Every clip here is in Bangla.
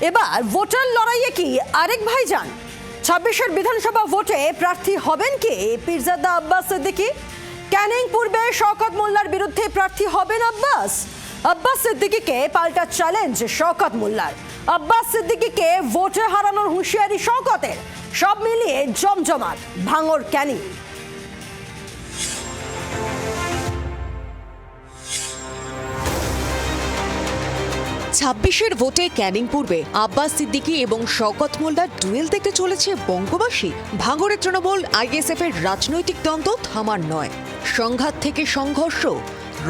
এবার ভোটার লড়াইয়ে কি আরেক ভাইজান? ছাব্বিশের বিধানসভা ভোটে প্রার্থী হবেন কি? পিরজাদা আব্বাস সিদ্দিকী। ক্যানিং পূর্বে শওকত মোল্লার বিরুদ্ধে প্রার্থী হবেন আব্বাস। আব্বাস সিদ্দিকীকে পাল্টা চ্যালেঞ্জ শওকত মোল্লার। আব্বাস সিদ্দিকীকে ভোটে হারানোর হুঁশিয়ারি শওকতের। সব মিলিয়ে জমজমাট, ভাঙর ক্যানিং। ছাব্বিশের ভোটে ক্যানিং পূর্বে আব্বাস সিদ্দিকী এবং শওকত মোল্লার ডুয়েল দেখতে চলেছে বঙ্গবাসী। ভাঙড়ের তৃণমূল আইএসএফ এর রাজনৈতিক দ্বন্দ্ব থামার নয়। সংঘাত থেকে সংঘর্ষ,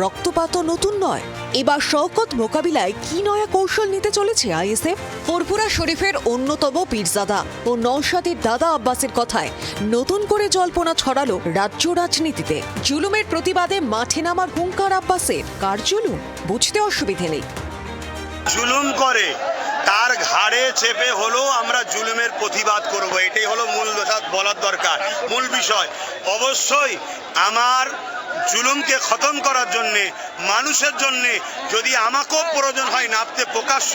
রক্তপাতও নতুন নয়। এবার শওকত মোকাবিলায় কি নয়া কৌশল নিতে চলেছে আইএসএফ? ফুরফুরা শরীফের অন্যতম পীরজাদা ও নৌসাদের দাদা আব্বাসের কথায় নতুন করে জল্পনা ছড়ালো রাজ্য রাজনীতিতে। জুলুমের প্রতিবাদে মাঠে নামার হুঙ্কার আব্বাসের। কার জুলুম? বুঝতে অসুবিধে নেই। জুলুম করে, তার ঘাড়ে চেপে হলেও আমরা জুলুমের প্রতিবাদ করব। এটাই হলো মূল বলার দরকার। মূল বিষয়, অবশ্যই আমার জুলুমকে খতম করার জন্যে, মানুষের জন্যে যদি আমাকেও প্রয়োজন হয় নাপতে প্রকাশ্য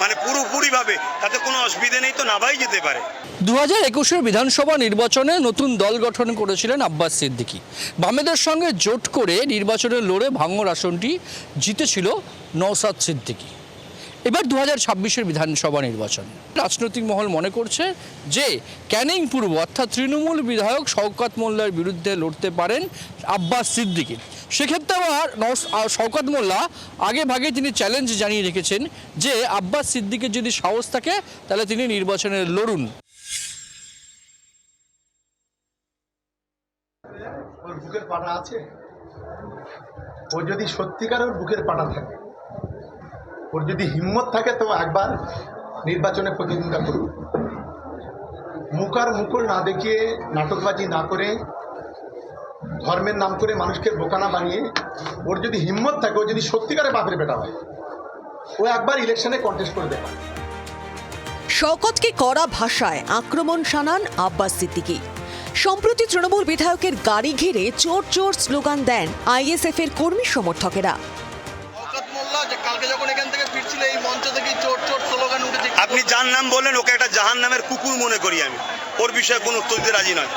মানে পুরোপুরিভাবে, তাতে কোনো অসুবিধে নেই তো নাবাই যেতে পারে। দু হাজার একুশের বিধানসভা নির্বাচনে নতুন দল গঠন করেছিলেন আব্বাস সিদ্দিকী। বামেদের সঙ্গে জোট করে নির্বাচনে লড়ে ভাঙর আসনটি জিতেছিল নওসাদ সিদ্দিকী। এবার দু হাজার ছাব্বিশের বিধানসভা নির্বাচন। রাজনৈতিক মহল মনে করছে যে, ক্যানিং পূর্ব, অর্থাৎ তৃণমূল বিধায়ক শওকত মোল্লার বিরুদ্ধে লড়তে পারেন আব্বাস সিদ্দিকী। সেক্ষেত্রে আবার শওকত মোল্লা আগে ভাগে তিনি চ্যালেঞ্জ জানিয়ে রেখেছেন যে, আব্বাস সিদ্দিকের যদি সাহস থাকে, তাহলে তিনি নির্বাচনে লড়ুন। ওর বুকের পাটা আছে? ও যদি সত্যিকার ওর বুকের পাটা থাকে। ওর যদি হিম্মত থাকে তো একবার নির্বাচনে প্রতিদ্বন্দ্বিতা করুন মুখ আর মুকুল না দেখিয়ে নাটকবাজি না করে ধর্মের নাম করে মানুষকে বোকানা বানিয়ে ওর যদি হিম্মত থাকে ও যদি সত্যিকারে বাপের বেটা হয় ও একবার ইলেকশনে কন্টেস্ট করে দেখা শওকতকে কড়া ভাষায় আক্রমণ শানান আব্বাস সিদ্দিকি। সম্প্রতি তৃণমূল বিধায়কের গাড়ি ঘিরে চোর চোর স্লোগান দেন আইএসএফ এর কর্মী সমর্থকেরা। কালকে যখন এখান থেকে ফিরছিল এই মঞ্চ থেকে চোট চোট স্লোগান উঠেছে। আপনি যার নাম বললেন ওকে একটা জাহান নামের কুকুর মনে করি আমি। ওর বিষয়ে কোনো উত্তর দিতে রাজি নয়।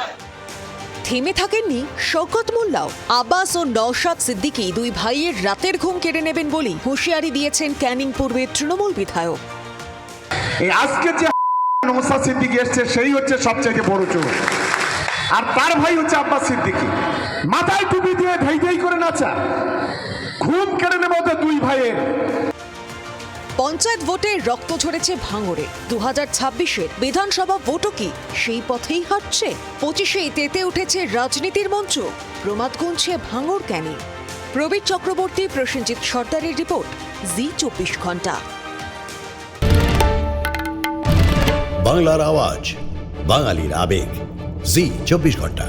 থেমে থাকেননি শওকত মোল্লাও। আব্বাস ও নওশাদ সিদ্দিকী দুই ভাইয়ের রাতের ঘুম কেড়ে নেবেন বলেই হুঁশিয়ারি দিয়েছেন ক্যানিং পূর্বের তৃণমূল বিধায়ক। আজকে যে নমস্তা সিদ্দিকি এসছে সেই হচ্ছে সবচেয়ে বড় চোর। আর তার ভাই হচ্ছে আব্বাস সিদ্দিকি। মাথায় টুপি দিয়ে ধেই ধেই করে নাচা। ঘুম কেড়ে নেব তো দুই ভাইয়ের। পঞ্চায়েত ভোটে রক্ত ঝরেছে ভাঙড়ে। দু হাজার ছাব্বিশের বিধানসভা ভোটও কি সেই পথেই হাঁটছে? পঁচিশেই তেতে উঠেছে রাজনীতির মঞ্চ। প্রমাদ গুনছে ভাঙড় ক্যানি। প্রবীর চক্রবর্তী, প্রসেনজিৎ সর্দারের রিপোর্ট, জি চব্বিশ ঘণ্টা। বাংলার আওয়াজ, বাঙালির আবেগ, জি চব্বিশ ঘণ্টা।